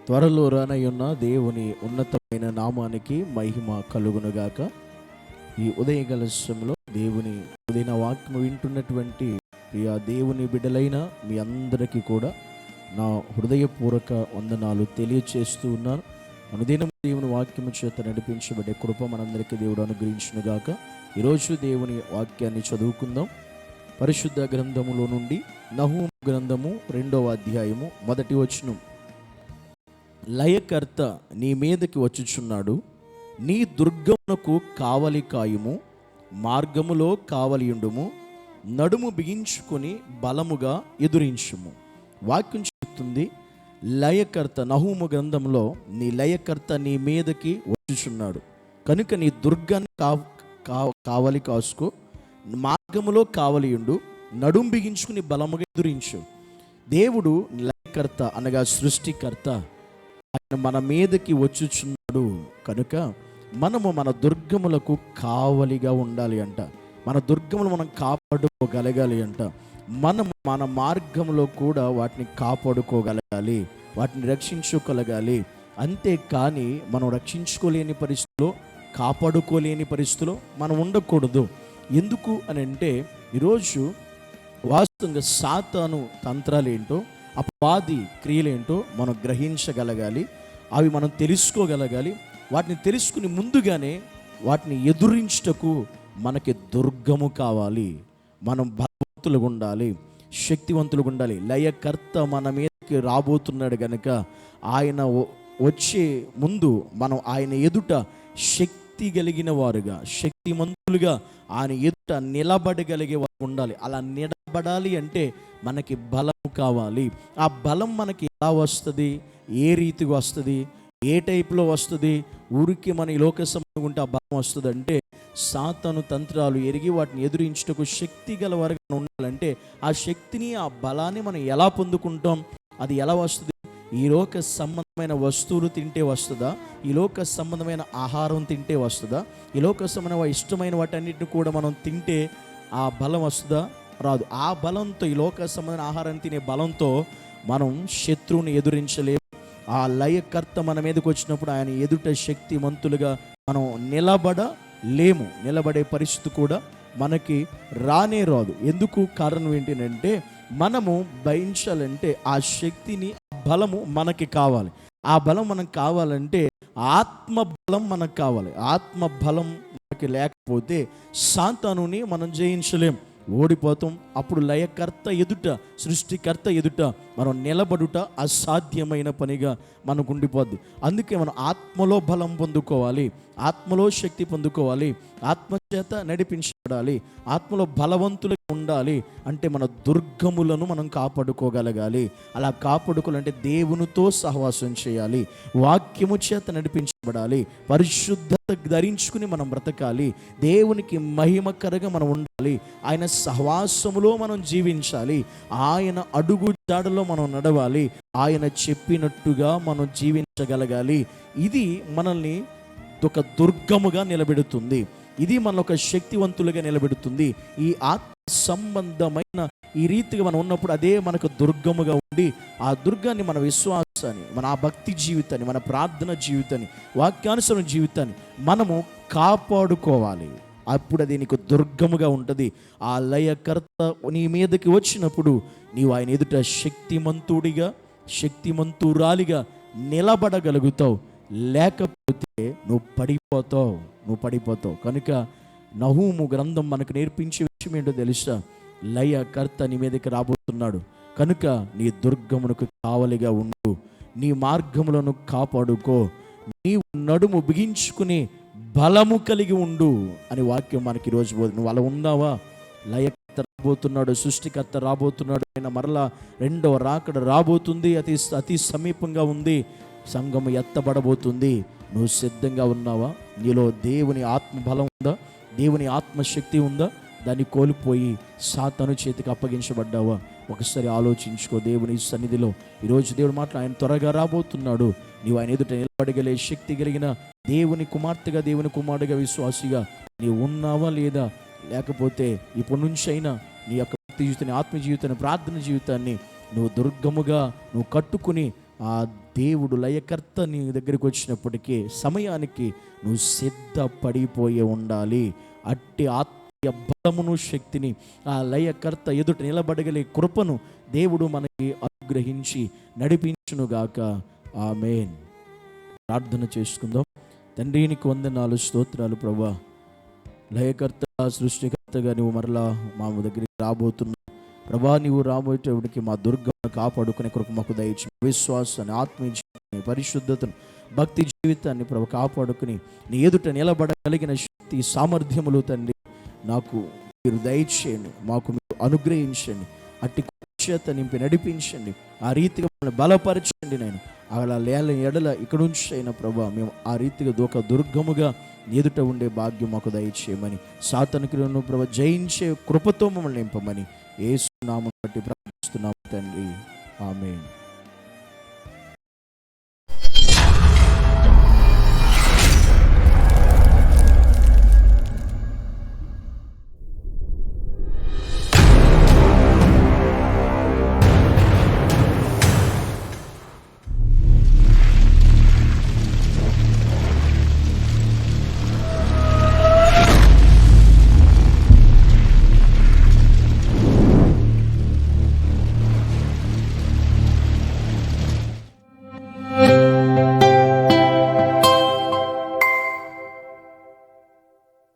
త్వరలో రానయ్యున్న దేవుని ఉన్నతమైన నామానికి మహిమ కలుగునుగాక. ఈ ఉదయ సమయంలో దేవుని ఉదయన వాక్యం వింటున్నటువంటి ఆ దేవుని బిడ్డలైన మీ అందరికీ కూడా నా హృదయపూర్వక వందనాలు తెలియచేస్తూ ఉన్నాను. అనుదినం దేవుని వాక్యము చేత నడిపించబడే కృప మనందరికీ దేవుడు అనుగ్రహించునుగాక. ఈరోజు దేవుని వాక్యాన్ని చదువుకుందాం. పరిశుద్ధ గ్రంథములో నుండి నహు గ్రంథము రెండవ అధ్యాయము మొదటి వచనం. లయకర్త నీ మీదకి వచ్చుచున్నాడు. నీ దుర్గమునకు కావలి కాయుము మార్గములో కావలియుండుము నడుము బిగించుకొని బలముగా ఎదురించుము. వాక్యం చెప్తుంది లయకర్త నహూము గ్రంథంలో నీ లయకర్త నీ మీదకి వచ్చుచున్నాడు కనుక నీ దుర్గాన్ని కా కావలి కాసుకో మార్గములో కావలియుండు నడుం బిగించుకుని బలముగా ఎదురించు. దేవుడు లయకర్త అనగా సృష్టికర్త. ఆయన మన మీదకి వచ్చుచున్నాడు. కనుక మనము మన దుర్గములకు కావలిగా ఉండాలి అంట. మన దుర్గములు మనం కాపాడుకోగలగాలి అంట. మనం మన మార్గంలో కూడా వాటిని కాపాడుకోగలగాలి వాటిని రక్షించుకోగలగాలి. అంతేకాని మనం రక్షించుకోలేని పరిస్థితిలో కాపాడుకోలేని పరిస్థితిలో మనం ఉండకూడదు. ఎందుకు అని అంటే ఈరోజు వాస్తవంగా సాతాను తంత్రాలు ఏంటో అపాది క్రియలేంటో మనం గ్రహించగలగాలి అవి మనం తెలుసుకోగలగాలి. వాటిని తెలుసుకుని ముందుగానే వాటిని ఎదురించుటకు మనకి దుర్గము కావాలి. మనం బలవంతులుగా ఉండాలి శక్తివంతులుగా ఉండాలి లయకర్త మన మీదకి రాబోతున్నాడు కనుక ఆయన వచ్చే ముందు మనం ఆయన ఎదుట శక్తి కలిగిన వారుగా శక్తిమంతులుగా ఆయన ఎదుట నిలబడగలిగే వారు ఉండాలి. అలా నిలబడాలి అంటే మనకి బలం కావాలి. ఆ బలం మనకి ఎలా వస్తుంది? ఏ రీతిగా వస్తుంది? ఏ టైప్లో వస్తుంది? ఊరికి మన లోక సంబంధం ఉంటే ఆ బలం వస్తుంది అంటే సాతను తంత్రాలు ఎరిగి వాటిని ఎదురించుటకు శక్తి గల వరకు ఉండాలంటే ఆ శక్తిని ఆ బలాన్ని మనం ఎలా పొందుకుంటాం? అది ఎలా వస్తుంది? ఈ లోక సంబంధమైన వస్తువులు తింటే వస్తుందా? ఈ లోక సంబంధమైన ఆహారం తింటే వస్తుందా? ఈ లోక సంబంధమైన ఇష్టమైన వాటన్నిటిని కూడా మనం తింటే ఆ బలం వస్తుందా? రాదు. ఆ బలంతో ఈ లోక సంబంధమైన ఆహారం తినే బలంతో మనం శత్రువుని ఎదురించలేము. ఆ లయకర్త మన మీదకి వచ్చినప్పుడు ఆయన ఎదుట శక్తిమంతులుగా మనం నిలబడ లేము నిలబడే పరిస్థితి కూడా మనకి రానే రాదు. ఎందుకు కారణం ఏంటంటే మనము భయించాలంటే ఆ శక్తిని బలము మనకి కావాలి. ఆ బలం మనకు కావాలంటే ఆత్మ బలం మనకు కావాలి. ఆత్మ బలం మనకి లేకపోతే సాంతానుని మనం జయించలేం. ఓడిపోతాం. అప్పుడు లయకర్త ఎదుట సృష్టికర్త ఎదుట మనం నిలబడుట అసాధ్యమైన పనిగా మనకు ఉండిపోద్ది. అందుకే మనం ఆత్మలో బలం పొందుకోవాలి ఆత్మలో శక్తి పొందుకోవాలి ఆత్మ చేత నడిపించబడాలి ఆత్మలో బలవంతుల ఉండాలి అంటే మన దుర్గములను మనం కాపాడుకోగలగాలి. అలా కాపాడుకోవాలంటే దేవునితో సహవాసం చేయాలి. వాక్యము చేత నడిపించబడాలి. పరిశుద్ధత ధరించుకుని మనం బ్రతకాలి. దేవునికి మహిమకరంగా మనం ఉండాలి. ఆయన సహవాసములో మనం జీవించాలి. ఆయన అడుగు జాడలో మనం నడవాలి. ఆయన చెప్పినట్టుగా మనం జీవించగలగాలి. ఇది మనల్ని ఒక దుర్గముగా నిలబెడుతుంది. ఇది మన ఒక శక్తివంతులుగా నిలబెడుతుంది. ఈ ఆత్మ సంబంధమైన ఈ రీతిగా మనం ఉన్నప్పుడు అదే మనకు దుర్గముగా ఉండి ఆ దుర్గాన్ని మన విశ్వాసాన్ని మన ఆ భక్తి జీవితాన్ని మన ప్రార్థన జీవితాన్ని వాక్యానుసరణ జీవితాన్ని మనము కాపాడుకోవాలి. అప్పుడు అది నీకు దుర్గముగా ఉంటుంది. ఆ లయకర్త నీ మీదకి వచ్చినప్పుడు నీవు ఆయన ఎదుట శక్తిమంతుడిగా శక్తిమంతురాలిగా నిలబడగలుగుతావు. లేకపోతే నువ్వు పడిపోతావు. నువ్వు పడిపోతావు. కనుక నహూము గ్రంథం మనకు నేర్పించే సాక్ష్యం ఏంటో తెలుసా? లయకర్త నీ మీదకి రాబోతున్నాడు. కనుక నీ దుర్గమునకు కావలిగా ఉండు. నీ మార్గములను కాపాడుకో. నీవు నడుము బిగించుకుని బలము కలిగి ఉండు అని వాక్యం మనకి ఈరోజు బోధ- నువ్వు అలా ఉన్నావా? లయకర్త రాబోతున్నాడు సృష్టికర్త రాబోతున్నాడు ఆయన మరలా రెండవ రాకడ రాబోతుంది అతి అతి సమీపంగా ఉంది సంఘము ఎత్తబడబోతుంది. నువ్వు సిద్ధంగా ఉన్నావా? నీలో దేవుని ఆత్మ బలం ఉందా? దేవుని ఆత్మశక్తి ఉందా? దాన్ని కోల్పోయి సాతను చేతికి అప్పగించబడ్డావా? ఒకసారి ఆలోచించుకో దేవుని సన్నిధిలో. ఈరోజు దేవుడు మాటలు ఆయన త్వరగా రాబోతున్నాడు. నీవు ఆయన ఎదుట నిలబడగలే శక్తి కలిగిన దేవుని కుమార్తెగా దేవుని కుమారుడిగా విశ్వాసిగా నీవు ఉన్నావా లేదా? లేకపోతే ఇప్పటి నుంచి అయినా నీ యొక్క భక్తి జీవితాన్ని ఆత్మ జీవితాన్ని ప్రార్థన జీవితాన్ని నువ్వు దుర్గముగా నువ్వు కట్టుకుని ఆ దేవుడు లయకర్త నీ దగ్గరికి వచ్చినప్పటికీ సమయానికి నువ్వు సిద్ధపడిపోయి ఉండాలి. అట్టి ఆత్మ బలమును శక్తిని ఆ లయకర్త ఎదుట నిలబడగలే కృపను దేవుడు మనకి అనుగ్రహించి నడిపించునుగాక ఆమెన్. ప్రార్థన చేసుకుందాం. తండ్రినికి వంద వందనాలు స్తోత్రాలు ప్రభా. లయకర్త సృష్టికర్తగా నువ్వు మరలా మా దగ్గరికి రాబోతున్నావు. ప్రభా నీవు రాబోయేటప్పటికి మా దుర్గం కాపాడుకునే కృప మాకు దయచి విశ్వాసాన్ని ఆత్మీయ పరిశుద్ధతను భక్తి జీవితాన్ని ప్రభు కాపాడుకుని నీ ఎదుట నిలబడగలిగిన శక్తి సామర్థ్యములు తండ్రి నాకు మీరు దయచేయండి మాకు మీరు అనుగ్రహించండి అట్టి చేత నింపి నడిపించండి ఆ రీతిగా మమ్మల్ని బలపరచండి నేను. అలా లేల ఎడల ఇక్కడ నుంచి అయిన ప్రభా మేము ఆ రీతిగా దూక దుర్గముగా ఎదుట ఉండే భాగ్యం మాకు దయచేయమని. సాతనుకులను ప్రభ జయించే కృపతో మమ్మల్ని నింపమని. ఏసునామం బట్టి ప్రార్థిస్తున్నాము తండ్రి. ఆమె